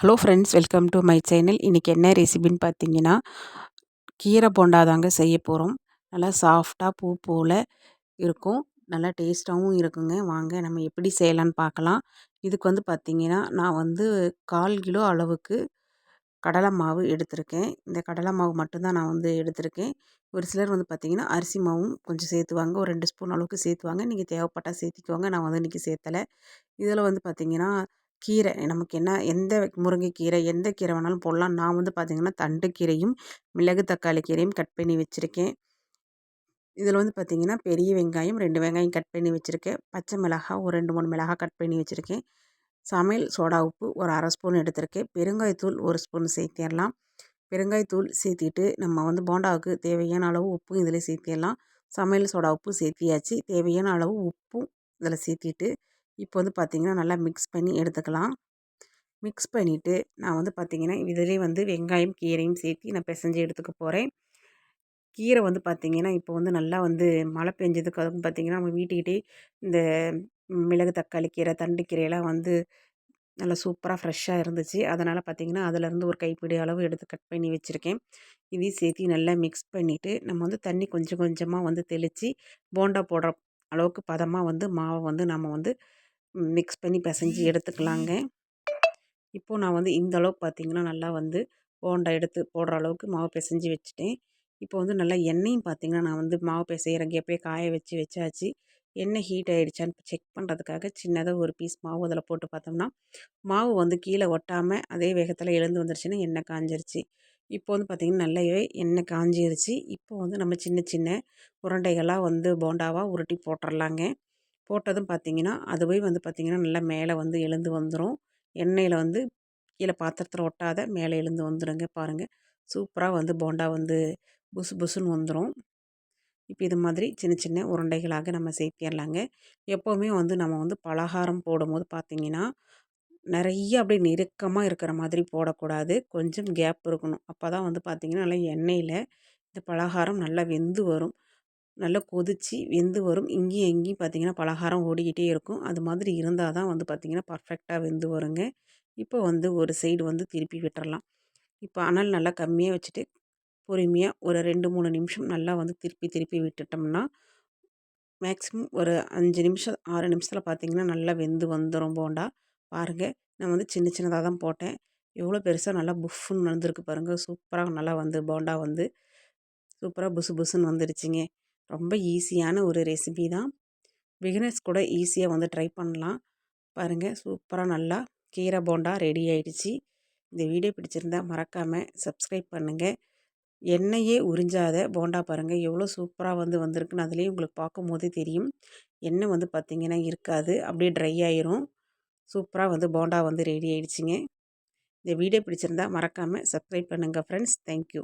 Hello friends welcome to my channel இன்றைக்கி என்ன ரெசிபின்னு பார்த்தீங்கன்னா கீரை போண்டா தாங்க செய்ய போகிறோம் நல்லா சாஃப்டாக பூ போல் இருக்கும். நல்லா டேஸ்ட்டாகவும் இருக்குங்க. வாங்க நம்ம எப்படி செய்யலான்னு பார்க்கலாம் இதுக்கு வந்து பார்த்திங்கன்னா நான் வந்து கால் கிலோ அளவுக்கு கடலை மாவு எடுத்திருக்கேன். இந்த கடலை மாவு மட்டும்தான் நான் வந்து எடுத்திருக்கேன். ஒரு சிலர் வந்து பார்த்திங்கன்னா அரிசி மாவும் கொஞ்சம் சேர்த்துவாங்க. ஒரு ரெண்டு ஸ்பூன் அளவுக்கு சேர்த்துவாங்க. நீங்கள் தேவைப்பட்டால் சேர்த்திக்குவாங்க நான் வந்து இன்றைக்கி சேர்த்தலை. இதில் வந்து பார்த்திங்கன்னா கீரை நமக்கு என்ன எந்த முருங்கைக்கீரை எந்த கீரை வேணாலும் போடலாம். நான் வந்து பார்த்திங்கன்னா தண்டுக்கீரையும் மிளகு தக்காளி கீரையும் கட் பண்ணி வச்சுருக்கேன். இதில் வந்து பார்த்திங்கன்னா பெரிய வெங்காயம் ரெண்டு வெங்காயம் கட் பண்ணி வச்சுருக்கேன். பச்சை மிளகாய் ஒரு ரெண்டு மூணு மிளகாய் கட் பண்ணி வச்சுருக்கேன். சமையல் சோடா உப்பு ஒரு அரை ஸ்பூன் எடுத்திருக்கேன். பெருங்காயத்தூள் ஒரு ஸ்பூன் சேர்த்திடலாம் பெருங்காயத்தூள் சேர்த்திட்டு நம்ம வந்து போண்டாவுக்கு தேவையான அளவு உப்பும் இதில் சேர்த்திடலாம். சமையல் சோடா உப்பு சேர்த்தியாச்சு. தேவையான அளவு உப்பும் இதில் சேர்த்திட்டு இப்போ வந்து பார்த்திங்கன்னா நல்லா மிக்ஸ் பண்ணி எடுத்துக்கலாம். மிக்ஸ் பண்ணிவிட்டு நான் வந்து பார்த்திங்கன்னா இதிலே வந்து வெங்காயம் கீரையும் சேர்த்து நான் பிசைஞ்சு எடுத்துக்க போகிறேன் கீரை வந்து பார்த்திங்கன்னா இப்போ வந்து நல்லா வந்து மழை பெஞ்சதுக்கு அதுவும் பார்த்திங்கன்னா நம்ம வீட்டுக்கிட்டே இந்த மிளகு தக்காளி கீரை தண்டு கீரையெல்லாம் வந்து நல்லா சூப்பராக ஃப்ரெஷ்ஷாக இருந்துச்சு. அதனால் பார்த்திங்கன்னா அதிலேருந்து ஒரு கைப்பிடி அளவு எடுத்து கட் பண்ணி வச்சுருக்கேன். இதையும் சேர்த்து நல்லா மிக்ஸ் பண்ணிவிட்டு நம்ம வந்து தண்ணி கொஞ்சம் கொஞ்சமாக வந்து தெளித்து போண்டா போடுற அளவுக்கு பதமாக வந்து மாவை வந்து நம்ம வந்து மிக்ஸ் பண்ணி பிசைஞ்சு எடுத்துக்கலாங்க. இப்போது நான் வந்து இந்த அளவுக்கு பார்த்திங்கன்னா நல்லா வந்து போண்டா எடுத்து போடுற அளவுக்கு மாவு பிசைஞ்சு வச்சுட்டேன். இப்போ வந்து நல்லா எண்ணெயும் பார்த்திங்கன்னா நான் வந்து மாவு பிசைகிறங்க எப்போயே காய வச்சு வச்சாச்சு. எண்ணெய் ஹீட் ஆகிடுச்சான்னு செக் பண்ணுறதுக்காக சின்னதாக ஒரு பீஸ் மாவு அதில் போட்டு பார்த்தோம்னா மாவு வந்து கீழே ஒட்டாமல் அதே வேகத்தில் எழுந்து வந்துருச்சுன்னா எண்ணெய் காஞ்சிருச்சு. இப்போ வந்து பார்த்திங்கன்னா நல்லாவே எண்ணெய் காஞ்சிருச்சு. இப்போ வந்து நம்ம சின்ன சின்ன உருண்டைகளாக வந்து போண்டாவாக உருட்டி போட்டுடலாங்க போட்டதும் பார்த்திங்கன்னா அதுவே வந்து பார்த்திங்கன்னா நல்லா மேலே வந்து எழுந்து வந்துடும் எண்ணெயில் வந்து கீழே பாத்திரத்தில் ஒட்டாத மேலே எழுந்து வந்துடுங்க பாருங்கள் சூப்பராக வந்து போண்டா வந்து புசு புசுன்னு வந்துடும் இப்போ இது மாதிரி சின்ன சின்ன உருண்டைகளாக நம்ம சேர்த்திடலாங்க எப்போவுமே வந்து நம்ம வந்து பலகாரம் போடும்போது பார்த்திங்கன்னா நிறைய அப்படியே நெருக்கமாக இருக்கிற மாதிரி போடக்கூடாது. கொஞ்சம் கேப் இருக்கணும். அப்போ தான் வந்து பார்த்திங்கன்னா நல்லா எண்ணெயில் இந்த பலகாரம் நல்லா வெந்து வரும். நல்லா கொதித்து வெந்து வரும். இங்கேயும் எங்கேயும் பார்த்திங்கன்னா பலகாரம் ஓடிக்கிட்டே இருக்கும். அது மாதிரி இருந்தால் தான் வந்து பார்த்திங்கன்னா பர்ஃபெக்டாக வெந்து வருங்க. இப்போ வந்து ஒரு சைடு வந்து திருப்பி விட்டுறலாம். இப்போ அனல் நல்லா கம்மியாக வச்சுட்டு பொறுமையாக ஒரு ரெண்டு மூணு நிமிஷம் நல்லா வந்து திருப்பி திருப்பி விட்டுட்டோம்னா மேக்ஸிமம் ஒரு அஞ்சு நிமிஷம் ஆறு நிமிஷத்தில் பார்த்திங்கன்னா நல்லா வெந்து வந்துடும் போண்டா. பாருங்கள் நான் வந்து சின்ன சின்னதாக தான் போட்டேன். எவ்வளோ பெருசாக நல்லா புஃப்னு வந்திருக்கு பாருங்கள் சூப்பராக நல்லா வந்து போண்டா வந்து சூப்பராக புசு புசுன்னு வந்துடுச்சிங்க ரொம்ப ஈஸியான ஒரு ரெசிபி தான். பிகினர்ஸ் கூட ஈஸியாக வந்து ட்ரை பண்ணலாம். பாருங்கள் சூப்பராக நல்லா கீரை போண்டா ரெடி ஆகிடுச்சி இந்த வீடியோ பிடிச்சிருந்தால் மறக்காமல் சப்ஸ்கிரைப் பண்ணுங்கள் எண்ணெயே உறிஞ்சாத போண்டா பாருங்கள் எவ்வளோ சூப்பராக வந்து வந்திருக்குன்னு அதுலேயும் உங்களுக்கு பார்க்கும்போது தெரியும். எண்ணெய் வந்து பார்த்திங்கன்னா இருக்காது அப்படியே ட்ரை ஆயிரும். சூப்பராக வந்து போண்டா வந்து ரெடி ஆகிடுச்சிங்க இந்த வீடியோ பிடிச்சிருந்தால் மறக்காமல் சப்ஸ்கிரைப் பண்ணுங்கள் ஃப்ரெண்ட்ஸ் தேங்க்யூ